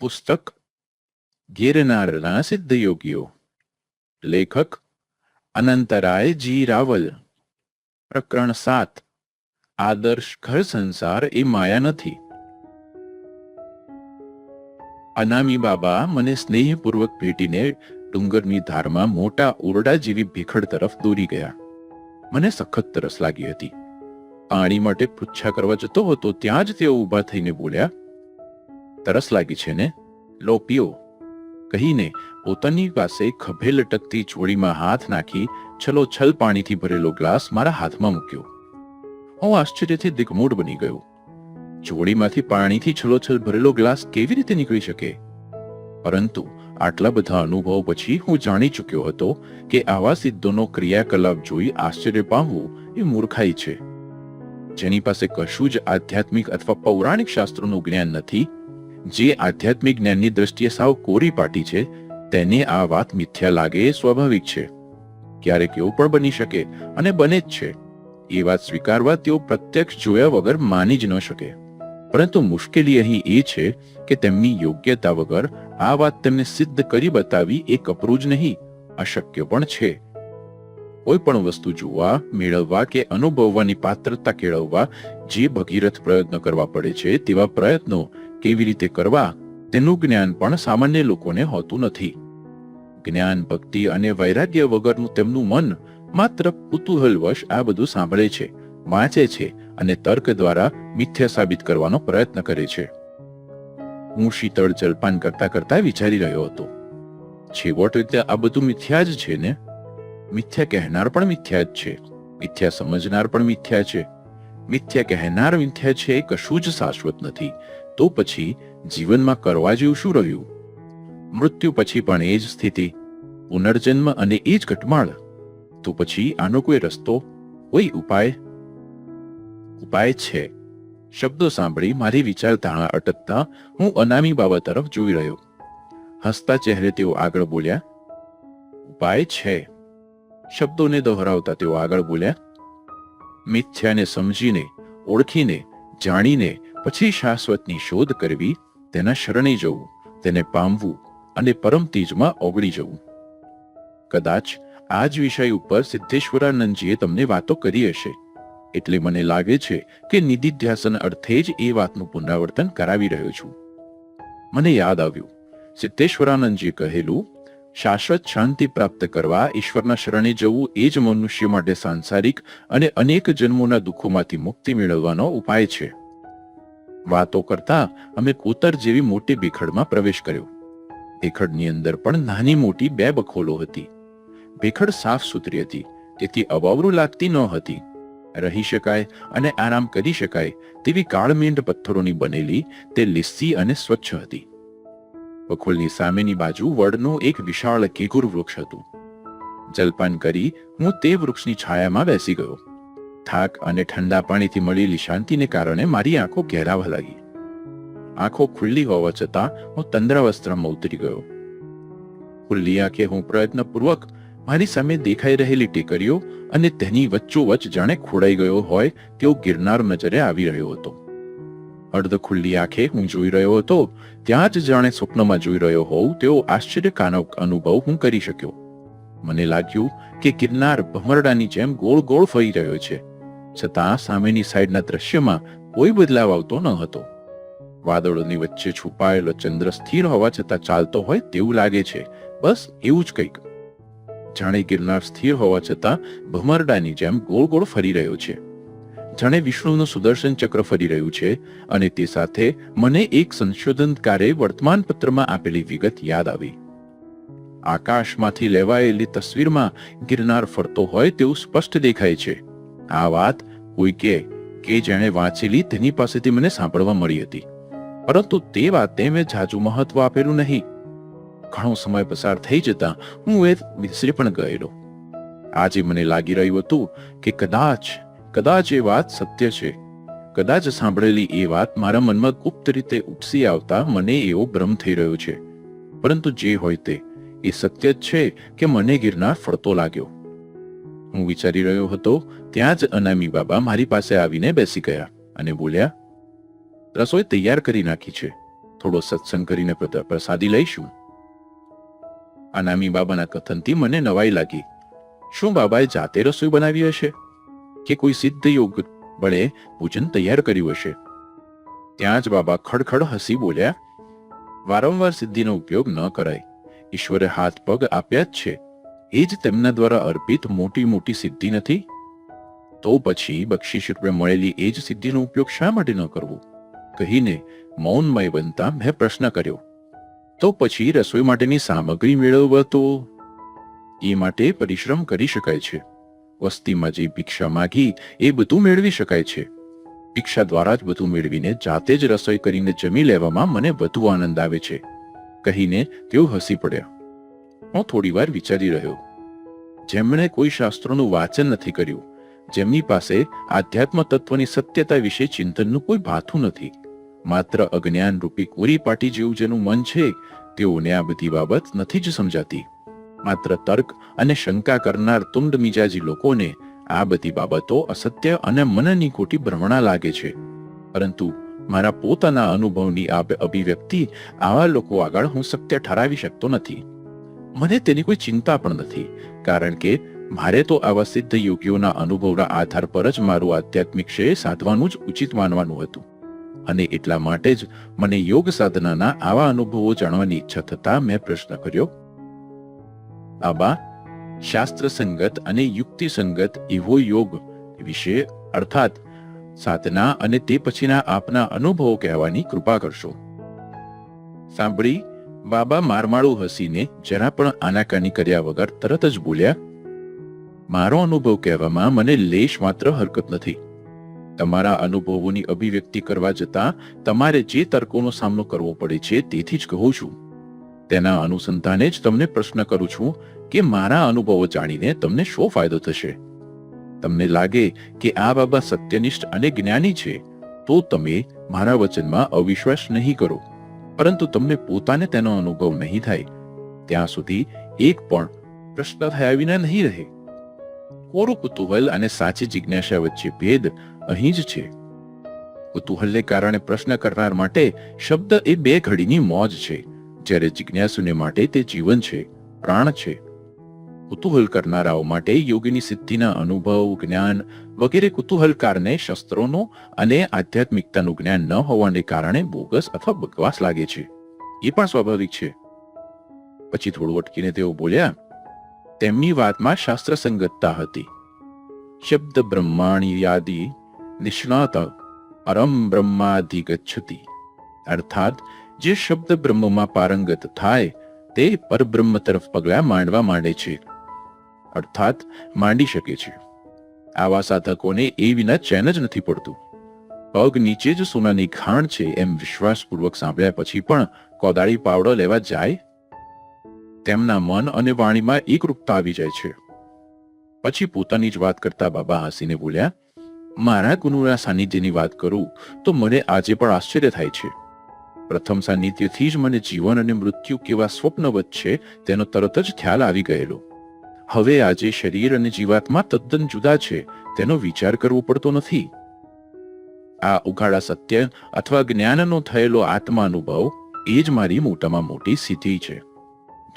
પુસ્તક ગિરનારના સિદ્ધયોગીઓ લેખક અનંતરાય જી રાવલ પ્રકરણ સાત આદર્શ ઘર સંસાર એ માયા નથી અનામી બાબા મને સ્નેહપૂર્વક ભેટીને ડુંગરની ધારમાં મોટા ઓરડા જેવી ભીખડ તરફ દોરી ગયા મને સખત તરસ લાગી હતી પાણી માટે પૃચ્છા કરવા જતો હતો ત્યાં જ તેઓ ઊભા થઈને બોલ્યા તરસ લાગી છે ને? લો, પીઓ. કહીને પોતાની પાસે ખભે લટકતી ચોળીમાં હાથ નાખી છલોછલ પાણીથી ભરેલો ગ્લાસ મારા હાથમાં મૂક્યો. હું આશ્ચર્યથી દિગમૂઢ બની ગયો. ચોળીમાંથી પાણીથી છલોછલ ભરેલો ગ્લાસ કેવી રીતે નીકળી શકે? પરંતુ આટલા બધા અનુભવ પછી હું જાણી ચૂક્યો હતો કે આવા સિદ્ધોનો ક્રિયાકલાપ જોઈ આશ્ચર્ય પામવું એ મૂર્ખાઈ છે. જેની પાસે કશું જ આધ્યાત્મિક અથવા પૌરાણિક શાસ્ત્રોનું જ્ઞાન નથી જે આધ્યાત્મિક જ્ઞાનની દ્રષ્ટિએ સાવ કોરી પાટી છે, તેને આ વાત મિથ્યા લાગે એ સ્વાભાવિક છે. ક્યારેક એવું પણ બની શકે અને બને જ છે. એ વાત સ્વીકારવા તેઓ પ્રત્યક્ષ જોયા વગર માની જ ન શકે. પરંતુ મુશ્કેલી અહીં એ છે કે તેમની યોગ્યતા વગર આ વાત તેમને સિદ્ધ કરી બતાવી એ કપરું જ નહીં, અશક્ય પણ છે. કોઈ પણ વસ્તુ જોવા, મેળવવા કે અનુભવવાની પાત્રતા કેળવવા જે ભગીરથ પ્રયત્ન કરવા પડે છે તેવા પ્રયત્નો કેવી રીતે કરવા, તેનું જ્ઞાન પણ સામાન્ય લોકોને હોતું નથી. જ્ઞાન, ભક્તિ અને વૈરાગ્ય વગરનું તેમનું મન માત્ર કુતૂહલવશ આ બધું સાંભળે છે, વાંચે છે અને તર્ક દ્વારા મિથ્યા સાબિત કરવાનો પ્રયત્ન કરે છે. હું શીતળ જલપાન કરતા કરતા વિચારી રહ્યો હતો. છેવટ રીતે આ બધું મિથ્યા જ છે ને? મિથ્યા કહેનાર પણ મિથ્યા જ છે. મિથ્યા સમજનાર પણ મિથ્યા છે. મિથ્યા કહેનાર મિથ્યા છે કશું જ શાશ્વત નથી. તો પછી જીવનમાં કરવા જેવું શું રહ્યું? મૃત્યુ પછી પણ એ જ સ્થિતિ. પુનર્જન્મ અને એ જ ઘટમાળ. તો પછી આનો કોઈ રસ્તો? કોઈ ઉપાય? ઉપાય છે. શબ્દો સાંભળી મારી વિચારધારણા અટકતા હું અનામી બાબા તરફ જોઈ રહ્યો. હસતા ચહેરે તેઓ આગળ બોલ્યા, ઉપાય છે. શબ્દોને દોહરાવતા તેઓ આગળ બોલ્યા, મિથ્યાને સમજીને, ઓળખીને, જાણીને, પછી શાશ્વતની શોધ કરવી, તેના શરણે જવું, તેને પામવું અને પરમ ઓગળી જવું. કદાચ આ જ વિષય ઉપર સિદ્ધેશ્વરાનંદજીએ તમને વાતો કરી હશે. એટલે મને લાગે છે કે નિધિધ્યાસન અર્થે જ એ વાતનું પુનરાવર્તન કરાવી રહ્યો છું. મને યાદ આવ્યું. સિદ્ધેશ્વરાનંદજી કહેલું શાશ્વત શાંતિ પ્રાપ્ત કરવા, ઈશ્વરના શરણે જવું એ જ મનુષ્ય માટે સાંસારિક અને અનેક જન્મોના દુઃખોમાંથી મુક્તિ મેળવવાનો ઉપાય છે. વાતો કરતા અમે કોતર જેવી મોટી ભીખડમાં પ્રવેશ કર્યો. ભેખડની અંદર પણ નાની મોટી બે બખોલો હતી. ભેખડ સાફ સુથરી હતી, તેથી અવાવરું લાગતી ન હતી. રહી શકાય અને આરામ કરી શકાય તેવી કાળમેંડ પથ્થરોની બનેલી, તે લીસ્સી અને સ્વચ્છ હતી. બખોલની સામેની બાજુ વડનું એક વિશાળ કેકુર વૃક્ષ હતું. જલપાન કરી હું તે વૃક્ષની છાયામાં બેસી ગયો. થાક અને ઠંડા પાણીથી મળેલી શાંતિને કારણે મારી આંખો ઘેરાવા લાગી. આંખો ખુલ્લી હોવા છતાં હું તંદ્રાવસ્ત્રમાં ઉતરી ગયો. ખુલ્લી આંખે હું પ્રયત્નપૂર્વક મારી સામે દેખાઈ રહેલી ટેકરીઓ અને તેની વચ્ચોવચ્ચ જાણે ખોડાઈ ગયો હોય તેવો ગિરનાર નજરે આવી રહ્યો હતો. અર્ધ ખુલ્લી આંખે હું જોઈ રહ્યો હતો. ત્યાં જ જાણે સ્વપ્નમાં જોઈ રહ્યો હોઉં તેવો આશ્ચર્યકારક અનુભવ હું કરી શક્યો. મને લાગ્યું કે ગિરનાર ભમરડાની જેમ ગોળ ગોળ ફરી રહ્યો છે. છતાં સામેની સાઈડના દ્રશ્યમાં કોઈ બદલાવ આવતો ન હતો. વાદળોની વચ્ચે છુપાયેલો ચંદ્ર સ્થિર હોવા છતાં ચાલતો હોય તેવું લાગે છે. બસ એવું જ કંઈક. જાણે ગિરનાર સ્થિર હોવા છતાં ભમરડાની જેમ ગોળ ગોળ ફરી રહ્યો છે. જાણે વિષ્ણુનું સુદર્શન ચક્ર ફરી રહ્યું છે અને તે સાથે મને એક સંશોધનકારે વર્તમાન પત્રમાં આપેલી વિગત યાદ આવી. આકાશમાંથી લેવાયેલી તસવીરમાં ગિરનાર ફરતો હોય તેવું સ્પષ્ટ દેખાય છે. આ વાત કોઈ કે કે જેણે વાંચેલી તેની પાસેથી મને સાંભળવા મળી હતી. પરંતુ તે વાતે મેં જાજુ મહત્વ આપેલું નહીં. ઘણો સમય પસાર થઈ જતા હું એ વિસરી પણ ગયેલો. આજે મને લાગી રહ્યું હતું કે કદાચ કદાચ એ વાત સત્ય છે. કદાચ સાંભળેલી એ વાત મારા મનમાં ગુપ્ત રીતે ઉપસી આવતા મને એવો ભ્રમ થઈ રહ્યો છે. પરંતુ જે હોય તે, એ સત્ય જ છે કે મને ગિરનાર ફળતો લાગ્યો. હું વિચારી રહ્યો હતો, ત્યાં જ અનામી બાબા મારી પાસે આવીને બેસી ગયા અને બોલ્યા, રસોઈ તૈયાર કરી નાખી છે. થોડો સત્સંગ કરીને પ્રસાદી લઈશું. અનામી બાબાના કથનથી મને નવાઈ લાગી. શું બાબાએ જાતે રસોઈ બનાવી હશે? કે કોઈ સિદ્ધ યોગ બળે ભોજન તૈયાર કર્યું હશે. ત્યાં જ બાબા ખડખડ હસી બોલ્યા, વારંવાર સિદ્ધિનો ઉપયોગ ન કરાય. ઈશ્વરે હાથ પગ આપ્યા જ છે. એ જ તેમના દ્વારા અર્પિત મોટી મોટી સિદ્ધિ નથી. તો પછી બક્ષિસ રૂપે મળેલી એ જ સિદ્ધિનો ઉપયોગ શા માટે ન કરવો? કહીને મૌનમય બનતા મેં પ્રશ્ન કર્યો. તો પછી રસોઈ માટેની સામગ્રી મેળવવા તો એ માટે પરિશ્રમ કરી શકાય છે. વસ્તીમાં જે ભિક્ષા માગી, એ બધું મેળવી શકાય છે. ભિક્ષા દ્વારા જ બધું મેળવીને જાતે જ રસોઈ કરીને જમી લેવામાં મને વધુ આનંદ આવે છે. કહીને તેઓ હસી પડ્યા. હું થોડી વાર વિચારી રહ્યો. જેમણે કોઈ શાસ્ત્રોનું વાંચન નથી કર્યું, જેમની પાસે આધ્યાત્મ તત્વની સત્યતા વિશે ચિંતનનું કોઈ ભાથું નથી. માત્ર અજ્ઞાન રૂપી કોરી પાટી જેવું જેનું મન છે, તેઓને આ બધી બાબત નથી જ સમજાતી. માત્ર તર્ક અને શંકા કરનાર તુંડ મિજાજી લોકોને આ બધી બાબતો અસત્ય અને મનની ખોટી ભ્રમણા લાગે છે. પરંતુ મારા પોતાના અનુભવની આ અભિવ્યક્તિ આવા લોકો આગળ હું સત્ય ઠરાવી શકતો નથી. મને તેની કોઈ ચિંતા પણ નથી, કારણ કે મારે તો આવા સિદ્ધ યોગીઓના અનુભવના આધાર પર જ મારું આધ્યાત્મિક શ્રેય સાધવાનું જ ઉચિત માનવાનું હતું. અને એટલા માટે જ મને યોગ સાધનાના આવા અનુભવો જાણવાની ઈચ્છા થતા મેં પ્રશ્ન કર્યો આબા શાસ્ત્ર સંગત અને યુક્તિ સંગત એવો યોગ વિશે અર્થાત સાધના અને તે પછીના આપના અનુભવો કહેવાની કૃપા કરશો. સાંભળી, બાબા મારમાળું હસીને જરા પણ આનાકાની કર્યા વગર તરત જ બોલ્યા, મારો અનુભવ કહેવામાં મને લેશ માત્ર હરકત નથી. તમારા અનુભવોની અભિવ્યક્તિ કરવા જતાં તમારે જે તર્કોનો સામનો કરવો પડે છે તેથી જ કહું છું. તેના અનુસંધાને જ તમને પ્રશ્ન કરું છું કે મારા અનુભવો જાણીને તમને શો ફાયદો થશે? તમને લાગે કે આ બાબા સત્યનિષ્ઠ અને જ્ઞાની છે, તો તમે મારા વચનમાં અવિશ્વાસ નહીં કરો. પરંતુ તમને પોતાને તેનો અનુભવ નહીં થાય. ત્યાં સુધી એક પણ પ્રશ્ન થયા વિના નહીં રહે. કોરું કુતૂહલ અને સાચી જિજ્ઞાસા વચ્ચે ભેદ અહીં જ છે. કુતૂહલને કારણે પ્રશ્ન કરનાર માટે શબ્દ એ બે ઘડીની મોજ છે. જ્યારે જિજ્ઞાસુને માટે તે જીવન છે, પ્રાણ છે, કુતૂહલ કરનારાઓ માટે યોગીની સિદ્ધિના અનુભવ, જ્ઞાન વગેરે કુતૂહલકારને શસ્ત્રોનો અને આધ્યાત્મિકતાનું જ્ઞાન ન હોવાને કારણે બોગસ અથવા બકવાસ લાગે છે. એ પણ સ્વાભાવિક છે. પછી થોડું અટકીને તેઓ બોલ્યા, તેમની વાતમાં શાસ્ત્ર સંગતતા હતી. શબ્દ બ્રહ્માણી યાદી નિષ્ણાત પરમ બ્રહ્માધિગચ્છતિ. અર્થાત જે શબ્દ બ્રહ્મમાં પારંગત થાય, તે પરબ્રહ્મ તરફ પગલાં માંડવા માંડે છે. અર્થાત, માંડી શકે છે. આવા સાધકોને એ વિના ચેન જ નથી પડતું. પગ નીચે જ સોનાની ખાણ છે એમ વિશ્વાસપૂર્વક સાંભળ્યા પછી પણ કોદાળી પાવડો લેવા જાય? તેમના મન અને વાણીમાં એકરૂપતા આવી જાય છે. પછી પોતાની જ વાત કરતા બાબા હસીને બોલ્યા, મારા ગુરુના સાનિધ્યની વાત કરું તો મને આજે પણ આશ્ચર્ય થાય છે. પ્રથમ સાનિધ્યથી જ મને જીવન અને મૃત્યુ કેવા સ્વપ્નવત છે તેનો તરત જ ખ્યાલ આવી ગયેલો. હવે આજે શરીર અને જીવાત્મા તદ્દન જુદા છે, તેનો વિચાર કરવો પડતો નથી. આ ઉઘાડા સત્ય અથવા જ્ઞાનનો થયેલો આત્મા અનુભવ એ જ મારી મોટામાં મોટી સિદ્ધિ છે.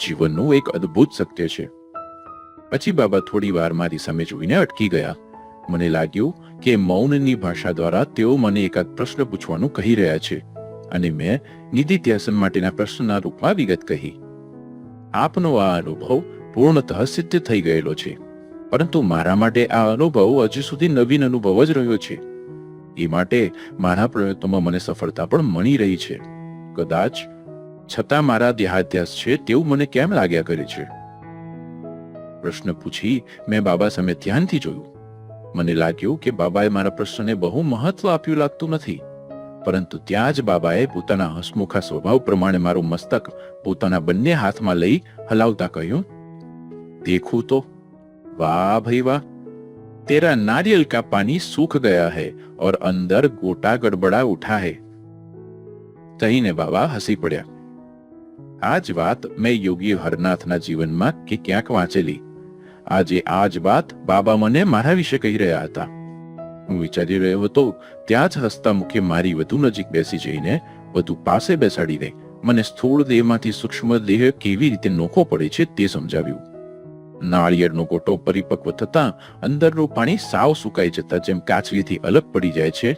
જીવનનું એક અદ્ભુત સત્ય છે. પછી બાબા થોડી વાર મારી સામે જોઈને અટકી ગયા. મને લાગ્યું કે મૌનની ભાષા દ્વારા તેઓ મને એકાદ પ્રશ્ન પૂછવાનું કહી રહ્યા છે. અને મેં નિધિધ્યાસન માટેના પ્રશ્નના રૂપમાં વિગત કહી. આપનો આ અનુભવ પૂર્ણતઃ સિદ્ધ થઈ ગયેલો છે. પરંતુ મારા માટે આ અનુભવ હજુ સુધી નવીન અનુભવ જ રહ્યો છે. એ માટે મારા પ્રયત્નોમાં મને સફળતા પણ મળી રહી છે. કદાચ છતાં મારા દેહાધ્યાસ છે તેવું મને કેમ લાગ્યા કરે છે? પ્રશ્ન પૂછી મેં બાબા સામે ધ્યાનથી જોયું. મને લાગ્યું કે બાબાએ મારા પ્રશ્નને બહુ મહત્વ આપ્યું લાગતું નથી. પરંતુ ત્યાં જ બાબાએ પોતાના હસમુખા સ્વભાવ પ્રમાણે મારું મસ્તક પોતાના બંને હાથમાં લઈ હલાવતા કહ્યું દેખું તો વાહ ભાઈ વાહ तेरा नारियल का पानी सूख गया है और अंदर गोटा गड़बड़ा उठा है કહીને બાબા હસી પડ્યા આ જ વાત મેં યોગી હરનાથના જીવનમાં કે ક્યાંક વાંચેલી આજે આ જ વાત બાબા મને મારા વિશે કહી રહ્યા હતા હું વિચારી રહ્યો હતો, ત્યાં જ હસતા મુખે મારી વધુ નજીક બેસી જઈને વધુ પાસે બેસાડી દે મને સ્થૂળ દેહમાંથી સૂક્ષ્મ દેહ કેવી રીતે નોખો પડે છે તે સમજાવ્યું. નાળિયેરનો ગોટો પરિપક્વ થતાં અંદરનું પાણી સાવ સુકાઈ જતા જેમ કાચલીથી અલગ પડી જાય છે,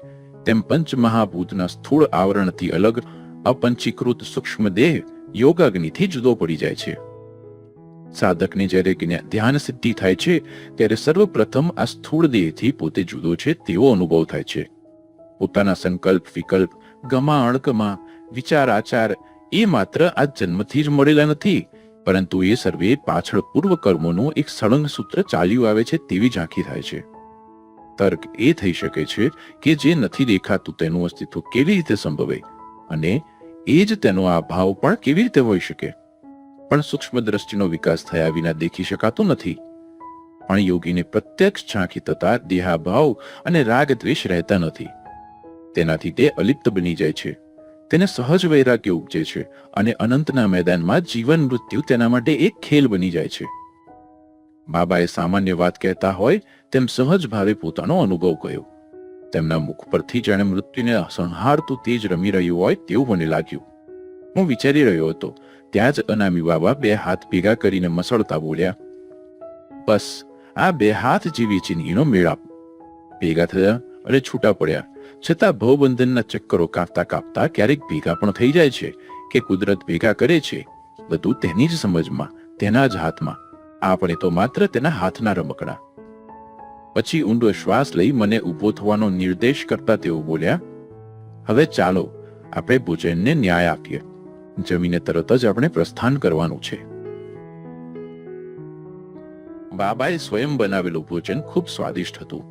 તેમ પંચમહાભૂતના સ્થૂળ આવરણથી અલગ અપંચીકૃત સૂક્ષ્મ દેહ યોગાગ્નિથી જુદો પડી જાય છે. સાધકને જ્યારે ધ્યાન સિદ્ધિ થાય છે, ત્યારે સર્વપ્રથમ આ સ્થૂળ દેહથી પોતે જુદો છે તેવો અનુભવ થાય છે. પોતાના સંકલ્પ, વિકલ્પ, ગમા અણકમાં વિચાર, આચાર એ માત્ર આ જન્મથી જ મળેલા નથી, પરંતુ એ સર્વે પાછળ પૂર્વ કર્મોનું એક સળંગ સૂત્ર ચાલ્યું આવે છે તેવી ઝાંખી થાય છે. તર્ક એ થઈ શકે છે કે જે નથી દેખાતું તેનું અસ્તિત્વ કેવી રીતે સંભવે અને એ જ તેનો આ ભાવ પણ કેવી રીતે હોઈ શકે? પણ સૂક્ષ્મ દ્રષ્ટિનો વિકાસ થયા વિના દેખી શકાતો નથી. પણ યોગીને પ્રત્યક્ષ ઝાંખી થતા દેહાભાવ અને રાગ દ્વેષ રહેતા નથી. તેનાથી તે અલિપ્ત બની જાય છે. તેને સહજ વૈરાગ્ય ઉપજે છે અને અનંતના મેદાનમાં જીવન મૃત્યુ તેના માટે એક ખેલ બની જાય છે. બાબાએ સામાન્ય વાત કહેતા હોય તેમ સહજ ભાવે પોતાનો અનુભવ કહ્યો. તેમના મુખ પરથી જાણે મૃત્યુને સંહારતું તેજ રમી રહ્યું હોય તેવું મને લાગ્યું. હું વિચારી રહ્યો હતો ત્યાં જ અનામી બાબા બે હાથ ભેગા કરીને મસળતા બોલ્યા, બસ, આ બે હાથ જેવી ચીનીનો મેળાપ. ભેગા થયા અને છૂટા પડ્યા. છતાં ભવબંધનના ચક્કરો કાપતા કાપતા ક્યારેક ભેગા પણ થઈ જાય છે કે કુદરત ભેગા કરે છે. બધું તેની જ સમજમાં, તેના જ હાથમાં. આપણે તો માત્ર તેના હાથના રમકડા. પછી ઊંડો શ્વાસ લઈ મને ઊભો થવાનો નિર્દેશ કરતા તેઓ બોલ્યા, હવે ચાલો, આપણે ભોજનને ન્યાય આપીએ. જમીને તરત જ આપણે પ્રસ્થાન કરવાનું છે. બાબાએ સ્વયં બનાવેલું ભોજન ખૂબ સ્વાદિષ્ટ હતું.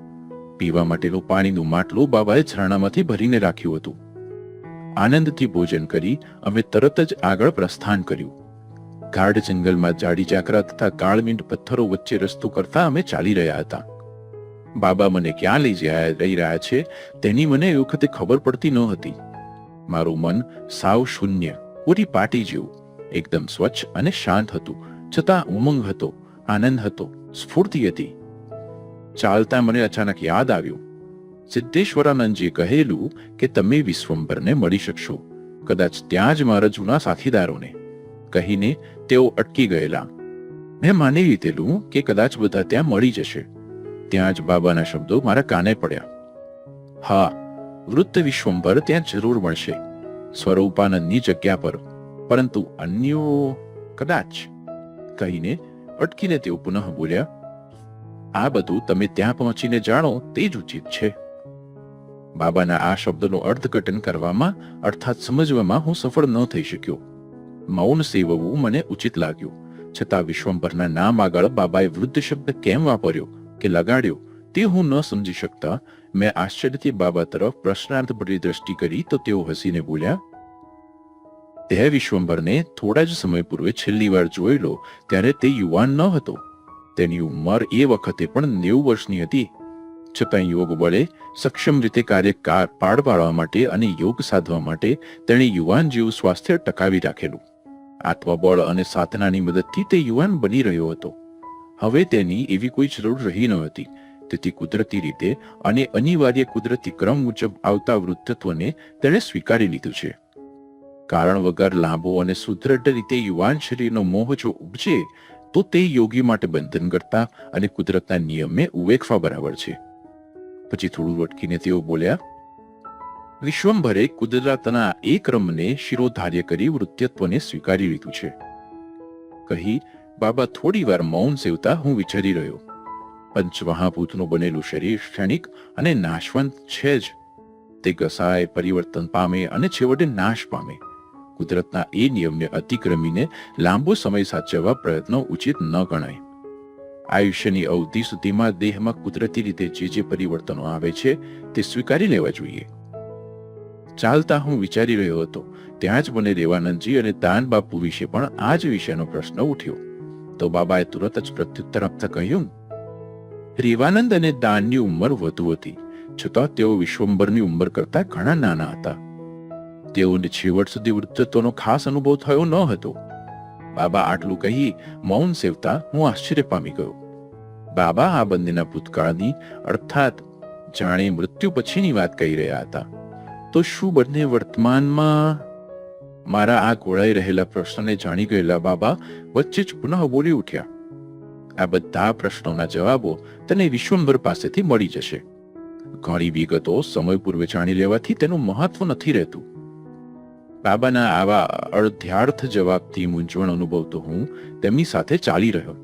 પીવા માટેનું પાણીનું માટલું બાબાએ ઝરણામાંથી ભરીને રાખ્યું હતું. આનંદથી ભોજન કરી અમે તરત જ આગળ પ્રસ્થાન કર્યું. ગાઢ જંગલમાં જાડી જાકરા તથા કાળમીંડ પથ્થરો વચ્ચે રસ્તો કરતા અમે ચાલી રહ્યા હતા. બાબા મને ક્યાં લઈ જઈ રહી રહ્યા છે તેની મને એ વખતે ખબર પડતી ન હતી. મારું મન સાવ શૂન્ય પૂરી પાટી જેવું, એકદમ સ્વચ્છ અને શાંત હતું. છતાં ઉમંગ હતો, આનંદ હતો, સ્ફૂર્તિ હતી. ચાલતા મને અચાનક યાદ આવ્યું. સિદ્ધેશ્વરાનંદજીએ કહેલું કે તમે વિશ્વંભરને મળી શકશો. કદાચ ત્યાં જ મારા જૂના સાથીદારોને. કહીને તેઓ અટકી ગયેલા. મેં માની લીધેલું કે કદાચ બધા ત્યાં મળી જશે. ત્યાં જ બાબાના શબ્દો મારા કાને પડ્યા. હા, વૃત્ત વિશ્વંભર ત્યાં જરૂર મળશે. સ્વરૂપાનંદની જગ્યા પર. પરંતુ અન્યો કદાચ કહીને અટકીને તેઓ પુનઃ બોલ્યા, આ બધું તમે ત્યાં પહોંચીને જાણો તે જ ઉચિત છે. બાબાના આ શબ્દનું અર્થઘટન કરવામાં, અર્થાત સમજવામાં હું સફળ ન થઈ શક્યો. મૌન સેવવું મને ઉચિત લાગ્યું. છતાં વિશ્વંભરના નામ આગળ બાબાએ વૃદ્ધ શબ્દ કેમ વાપર્યો કે લગાડ્યો તે હું ન સમજી શકતા મેં આશ્ચર્યથી બાબા તરફ પ્રશ્નાર્થ ભરી દ્રષ્ટિ કરી તો તેઓ હસીને બોલ્યા તે વિશ્વંભરને, થોડા જ સમય પૂર્વે છેલ્લી વાર જોયેલો ત્યારે તે યુવાન ન હતો. તેની ઉંમર એ વખતે પણ નેવું વર્ષની હતી. છતાં યોગ બળે સક્ષમ રીતે કાર્ય પાડ પાડવા માટે અને યોગ સાધવા માટે તેણે યુવાન જેવું સ્વાસ્થ્ય ટકાવી રાખેલું. આત્મબળ અને સાધનાની મદદથી તે યુવાન બની રહ્યો હતો. હવે તેની એવી કોઈ જરૂર રહી ન હતી. તેથી કુદરતી રીતે અને અનિવાર્ય કુદરતી ક્રમ મુજબ આવતા વૃદ્ધત્વને તેણે સ્વીકારી લીધું છે. કારણ વગર લાંબો અને સુદૃઢ રીતે યુવાન શરીરનો મોહ જો ઉપજે, તો તે યોગી માટે બંધન કરતા અને કુદરતના નિયમને ઉવેખવા બરાબર છે. પછી થોડું વટકીને તેઓ બોલ્યા, વિશ્વંભરે કુદરતના એ ક્રમને શિરોધાર્ય કરી વૃત્યત્વને સ્વીકારી લીધું છે. કહી, બાબા થોડી વાર મૌન સેવતા હું વિચારી રહ્યો. પંચમહાભૂતનું બનેલું શરીર ક્ષણિક અને નાશવંત છે જ. તે ઘસાય પરિવર્તન પામે અને છેવટે નાશ પામે. કુદરતના એ નિયમને અતિક્રમીને લાંબો સમય સાચવવા પ્રયત્નો ઉચિત ન ગણાય. આયુષ્યની અવધિ સુધીમાં દેહમાં કુદરતી રીતે જે જે પરિવર્તનો આવે છે, તે સ્વીકારી લેવા જોઈએ. ચાલતા હું વિચારી રહ્યો હતો, ત્યાં જ મને દેવાનંદજી અને દાન બાપુ વિશે પણ આ જ વિષયનો પ્રશ્ન ઉઠ્યો. તો બાબાએ તુરત જ પ્રત્યુત્તર આપતા કહ્યું રેવાનંદ અને દાનની ઉંમર વધુ હતી, છતાં તેઓ વિશ્વંભરની ઉંમર કરતા ઘણા નાના હતા. તેઓને છેવટ સુધી વૃદ્ધત્વનો ખાસ અનુભવ થયો ન હતો. બાબા આટલું કહી મૌન સેવતા હું આશ્ચર્ય પામી ગયો. બાબા આ બંનેના ભૂતકાળની, અર્થાત જાણે મૃત્યુ પછીની વાત કહી રહ્યા હતા. તો શું બંને વર્તમાનમાં મારા આ ગોળાઈ રહેલા પ્રશ્નને જાણી ગયેલા બાબા વચ્ચે જ પુનઃ બોલી ઉઠ્યા? આ બધા પ્રશ્નોના જવાબો તને વિશ્વંભર પાસેથી મળી જશે. ઘણી વિગતો સમય પૂર્વે જાણી લેવાથી તેનું મહત્વ નથી રહેતું. બાબાના આવા અર્ધ્યાર્થ જવાબથી મૂંઝવણ અનુભવતો હું તેમની સાથે ચાલી રહ્યો.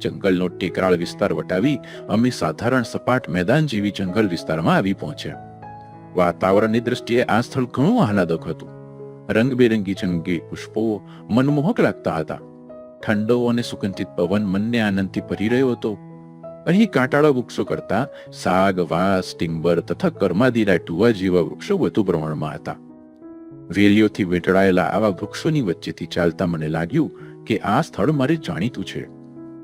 જંગલનો ટેકરાળ વિસ્તાર વટાવી અમે સાધારણ સપાટ મેદાન જેવી જંગલ વિસ્તારમાં આવી પહોંચ્યા. વાતાવરણની દ્રષ્ટિએ આ સ્થળ ઘણું આહલાદક હતું. રંગબેરંગી જંગી પુષ્પો મનમોહક લાગતા હતા. ઠંડો અને સુગંધિત પવન મનને આનંદથી ભરી રહ્યો હતો. અહીં કાંટાળા વૃક્ષો કરતા સાગ, વાસ, ટિમ્બર તથા કર્માદીના ટુવા જેવા વૃક્ષો વધુ પ્રમાણમાં હતા. વેલીઓથી વીંટળાયેલા આવા વૃક્ષોની વચ્ચેથી ચાલતા મને લાગ્યું કે આ સ્થળ મારે જાણીતું છે.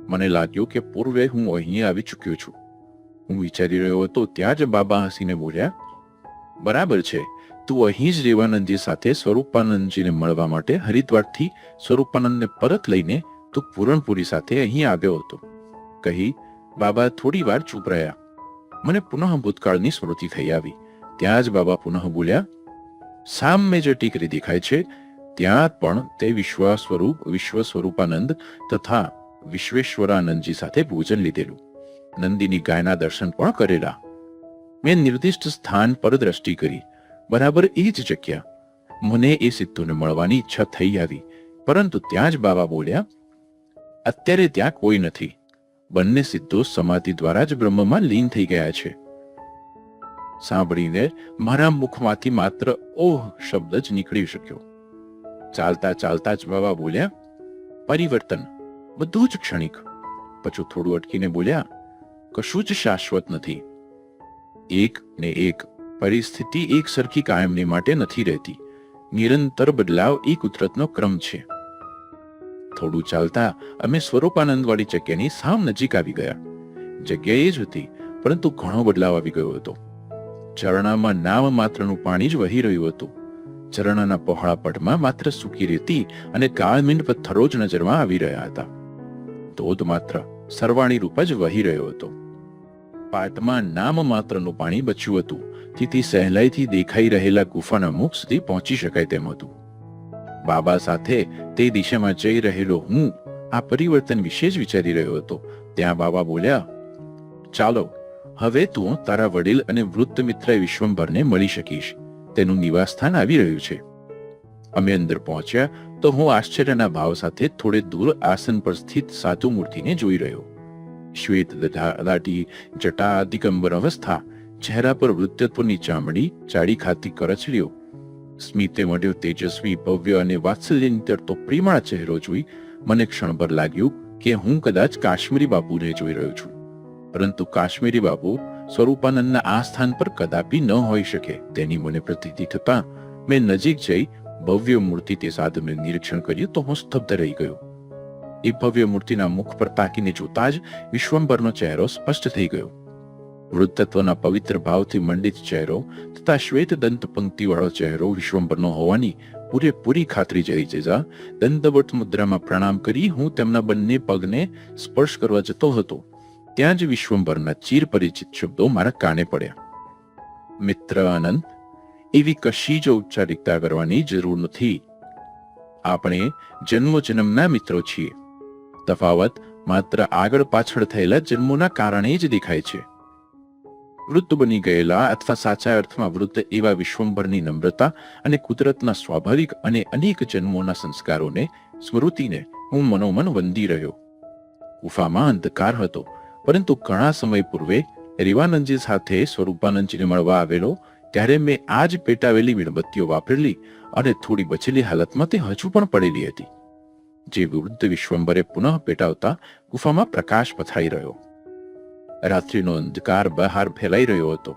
મને લાગ્યું કે પૂર્વે હું અહીં આવી ચૂક્યો છું. હું વિચારી રહ્યો હતો, ત્યાં જ બાબા હસીને બોલ્યા, બરાબર છે તું અહીં જ રેવાનંદજી સાથે સ્વરૂપાનંદજીને મળવા માટે હરિદ્વારથી સ્વરૂપાનંદને પરત લઈને તું પૂરણપુરી સાથે અહીં આવ્યો હતો. કહી, બાબા થોડી વાર ચૂપ રહ્યા. મને પુનઃ ભૂતકાળની સ્મૃતિ થઈ આવી. ત્યાં જ બાબા પુનઃ બોલ્યા, સામે જે ટીકરી દેખાય છે, ત્યાં પણ તે વિશ્વ સ્વરૂપ વિશ્વ સ્વરૂપાનંદ તથા વિશ્વેશ્વરાનંદજી સાથે ભોજન લીધેલું. નંદીની ગાયના દર્શન પણ કરેલા. મેં નિર્દિષ્ટ સ્થાન પર દ્રષ્ટિ કરી. બરાબર એ જ જગ્યા. મને એ સિદ્ધુને મળવાની ઈચ્છા થઈ આવી, પરંતુ ત્યાં જ બાબા બોલ્યા, અત્યારે ત્યાં કોઈ નથી. બંને સિદ્ધો સમાધિ દ્વારા જ બ્રહ્મમાં લીન થઈ ગયા છે. સાંભળીને મારા મુખમાંથી માત્ર ઓહ શબ્દ જ નીકળી શક્યો. ચાલતા ચાલતા જ બાબા બોલ્યા, પરિવર્તન, બધું જ ક્ષણિક. પછી થોડું અટકીને બોલ્યા, કશું જ શાશ્વત નથી. એક ને એક પરિસ્થિતિ એક સરખી કાયમની માટે નથી રહેતી. નિરંતર બદલાવ એક ઉતરતનો ક્રમ છે. થોડું ચાલતા અમે સ્વરૂપાનંદ વાળી જગ્યાની સામ નજીક આવી ગયા. જગ્યા એ જ હતી, પરંતુ ઘણો બદલાવ આવી ગયો હતો. ઝરણામાં નામ માત્રનું પાણી જ વહી રહ્યું હતું. ઝરણાના પહોળા પટમાં માત્ર સૂકી રેતી અને કાળમીન પથ્થરો જ નજરમાં આવી રહ્યા હતા. ધોધ માત્ર સરવાણી રૂપ જ વહી રહ્યો હતો. પાટમાં નામ માત્રનું પાણી બચ્યું હતું. તેથી સહેલાઈથી દેખાઈ રહેલા ગુફાના મુખ સુધી પહોંચી શકાય તેમ હતું. બાબા સાથે તે દિશામાં જઈ રહેલો હું આ પરિવર્તન વિશે જ વિચારી રહ્યો હતો. ત્યાં બાબા બોલ્યા, ચાલો, હવે તું તારા વડીલ અને વૃત્ત મિત્ર વિશ્વંભરને મળી શકીશ. તેનું નિવાસસ્થાન આવી રહ્યું છે. અમે અંદર પહોંચ્યા તો હું આશ્ચર્યના ભાવ સાથે થોડે દૂર આસન પર સ્થિત સાધુ મૂર્તિને જોઈ રહ્યો. શ્વેત દાટી જટા દિગંબર અવસ્થા ચહેરા પર વૃદ્ધત્વની ચામડી, ચાડી ખાતી કરચલીઓ સ્મિતે મળ્યો તેજસ્વી, ભવ્ય અને વાત્સલ્યની પ્રેમાળ ચહેરો જોઈ મને ક્ષણભર લાગ્યું કે હું કદાચ કાશ્મીરી બાપુને જોઈ રહ્યો છું. પરંતુ કાશ્મીરી બાપુ સ્વરૂપાનંદના આ સ્થાન પર કદાપી ન હોઈ શકે. તેની મને પ્રતીતિ થતા મેં નજીક જઈ ભવ્ય મૂર્તિ તે સાધુનું નિરીક્ષણ કર્યું તો હું સ્તબ્ધ રહી ગયો. એ ભવ્ય મૂર્તિના મુખ પર તાકીને જોતા જ વિશ્વંભરનો ચહેરો સ્પષ્ટ થઈ ગયો. વૃદ્ધત્વના પવિત્ર ભાવથી મંડિત ચહેરો તથા શ્વેત દંત પંક્તિવાળો ચહેરો વિશ્વંભરનો હોવાની પૂરેપૂરી ખાતરી જઈ જતા દંતવટ મુદ્રામાં પ્રણામ કરી હું તેમના બંને પગને સ્પર્શ કરવા જતો હતો. ત્યાં જ વિશ્વંભરના ચીર પરિચિત શબ્દો મારા કાને પડ્યા. મિત્ર આનંદ, એવી કશી જ ઔપચારિકતા કરવાની જરૂર નથી. આપણે જન્મો જન્મના મિત્રો છીએ. તફાવત, માત્ર આગળ પાછળ થયેલા જન્મોના કારણે જ દેખાય છે. વૃદ્ધ બની ગયેલા અથવા સાચા અર્થમાં વૃદ્ધ એવા વિશ્વંભરની નમ્રતા અને કુદરતના સ્વાભાવિક અને અનેક જન્મોના સંસ્કારોને, સ્મૃતિને હું મનોમન વંદી રહ્યો. ગુફામાં અંધકાર હતો, પરંતુ ઘણા સમય પૂર્વે રેવાનંદજી સાથે સ્વરૂપાનંદજીને મળવા આવેલો, ત્યારે મેં આ જ પેટાવેલી મીણબત્તીઓ વાપરેલી અને થોડી બચેલી હાલતમાં તે હજુ પણ પડેલી હતી. જે વૃદ્ધ વિશ્વંભરે પુનઃ પેટાવતા ગુફામાં પ્રકાશ પથાઈ રહ્યો. રાત્રિનો અંધકાર બહાર ફેલાઈ રહ્યો હતો.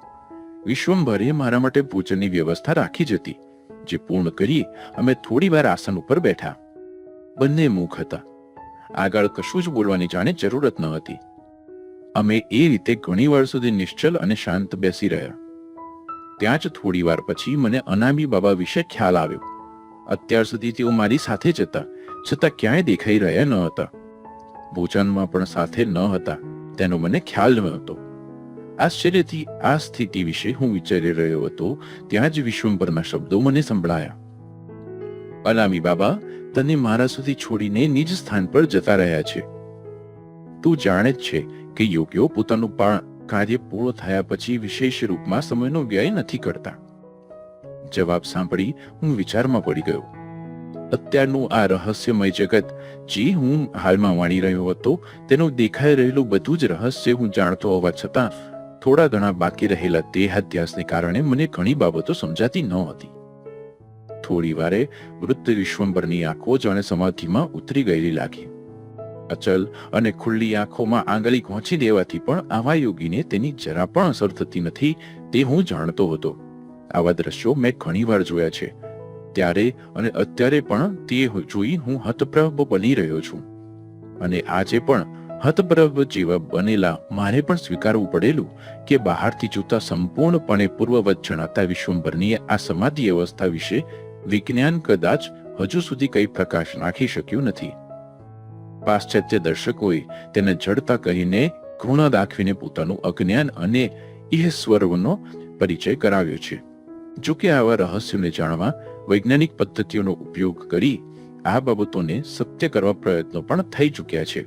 વિશ્વંભરે મારા માટે ભોજનની વ્યવસ્થા રાખી જ હતી, જે પૂર્ણ કરી અમે થોડી વાર આસન ઉપર બેઠા. બંને મુખ હતા. આગળ કશું જ બોલવાની જાણે જરૂરત ન હતી. અમે એ રીતે ઘણી વાર સુધી નિશ્ચલ અને શાંત બેસી રહ્યા. ત્યાં જ થોડી વાર પછી મને અનામી બાબા વિશે ખ્યાલ આવ્યો. અત્યાર સુધી તેઓ મારી સાથે જ હતા, છતાં ક્યાંય દેખાઈ રહ્યા ન હતા. ભોજનમાં પણ સાથે ન હતા. તેનો મને ખ્યાલ ન હતો આશ્ચર્યથી આ સ્થિતિ વિશે હું વિચારી રહ્યો હતો, ત્યાં જ વિશ્વંભરના શબ્દો મને સંભળાયા. અનામી બાબા, તને મારા સુધી છોડીને નિજ સ્થાન પર જતા રહ્યા છે. તું જાણે જ છે કે યોગીઓ પોતાનું કાર્ય પૂર્ણ થયા પછી વિશેષ રૂપમાં સમયનો વ્યય નથી કરતા. જવાબ સાંભળી હું વિચારમાં પડી ગયો. અત્યારનું આ રહસ્યમય જગત, જે હું હાલમાં વાણી રહ્યો હતો, તેનું દેખાઈ રહેલું બધું જ રહસ્ય હું જાણતો હોવા છતાં, થોડા ઘણા બાકી રહેલા દેહાધ્યાસને કારણે મને ઘણી બાબતો સમજાતી ન હતી થોડી વારે વૃદ્ધ વિશ્વંભરની આંખો જાણે સમાધિમાં ઉતરી ગયેલી લાગી. અચલ અને ખુલ્લી આંખોમાં આંગળી ઘોંચી દેવાથી પણ આવા યોગીને તેની જરા પણ અસર થતી નથી તે હું જાણતો હતો. આવા દ્રશ્યો મેં ઘણીવાર જોયા છે. ત્યારે અને અત્યારે પણ તે જોઈ હું હતપ્રભ બની રહ્યો છું. અને આજે પણ હતપ્રભ જેવા બનેલા મારે પણ સ્વીકારવું પડેલું કે બહારથી જોતા સંપૂર્ણપણે પૂર્વવત જણાતા વિશ્વંભરની આ સમાધિ અવસ્થા વિશે વિજ્ઞાન કદાચ હજુ સુધી કંઈ પ્રકાશ નાખી શક્યું નથી. પાશ્ચાત્ય દર્શકોએ તેને જડતા કહીને ઘૃણા દાખવીને પોતાનું અજ્ઞાન અને ઈશ્વરનો પરિચય કરાવ્યો છે. જો કે આવા રહસ્યોને જાણવા વૈજ્ઞાનિક પદ્ધતિઓનો ઉપયોગ કરી આ બાબતોને સત્ય કરવા પ્રયત્નો પણ થઈ ચૂક્યા છે.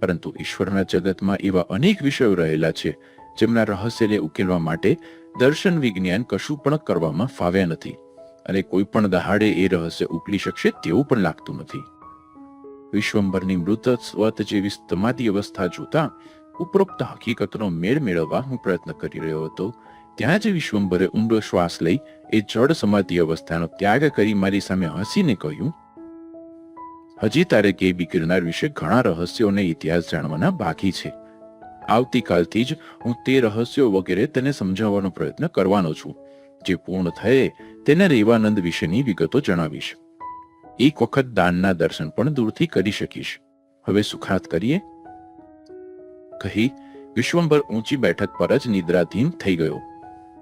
પરંતુ ઈશ્વરના જગતમાં એવા અનેક વિષયો રહેલા છે, જેમના રહસ્યને ઉકેલવા માટે દર્શન વિજ્ઞાન કશું પણ કરવામાં ફાવ્યા નથી અને કોઈ પણ દહાડે એ રહસ્ય ઉકલી શકશે તેવું પણ લાગતું નથી. વિશ્વંભરની મૃત સ્વત જેવી સમાધિ અવસ્થા જોતા ઉપરોક્ત હકીકતનો મેળ મેળવવા હું પ્રયત્ન કરી રહ્યો હતો. ત્યાં જ વિશ્વંભરે ઊંડો શ્વાસ લઈ એ જળ સમાધિ અવસ્થાનો ત્યાગ કરી મારી સામે હસીને કહ્યું, હજી તારે કે ગિરનાર વિશે ઘણા રહસ્યો અને ઇતિહાસ જાણવાના બાકી છે. આવતીકાલથી જ હું તે રહસ્યો વગેરે તેને સમજાવવાનો પ્રયત્ન કરવાનો છું. જે પૂર્ણ થયે તેને રેવાનંદ વિશેની વિગતો જણાવીશ. એક વખત દાનના દર્શન પણ દૂરથી કરી શકીશ. હવે સુખાત કરીએ? કહી વિશ્વંભર ઊંચી બેઠક પર જ નિદ્રાધીન થઈ ગયો.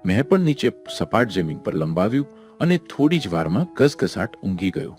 મેં પણ નીચે સપાટ જમીન પર લંબાવ્યું અને થોડી જ વારમાં ઘસઘસાટ ઊંઘી ગયો.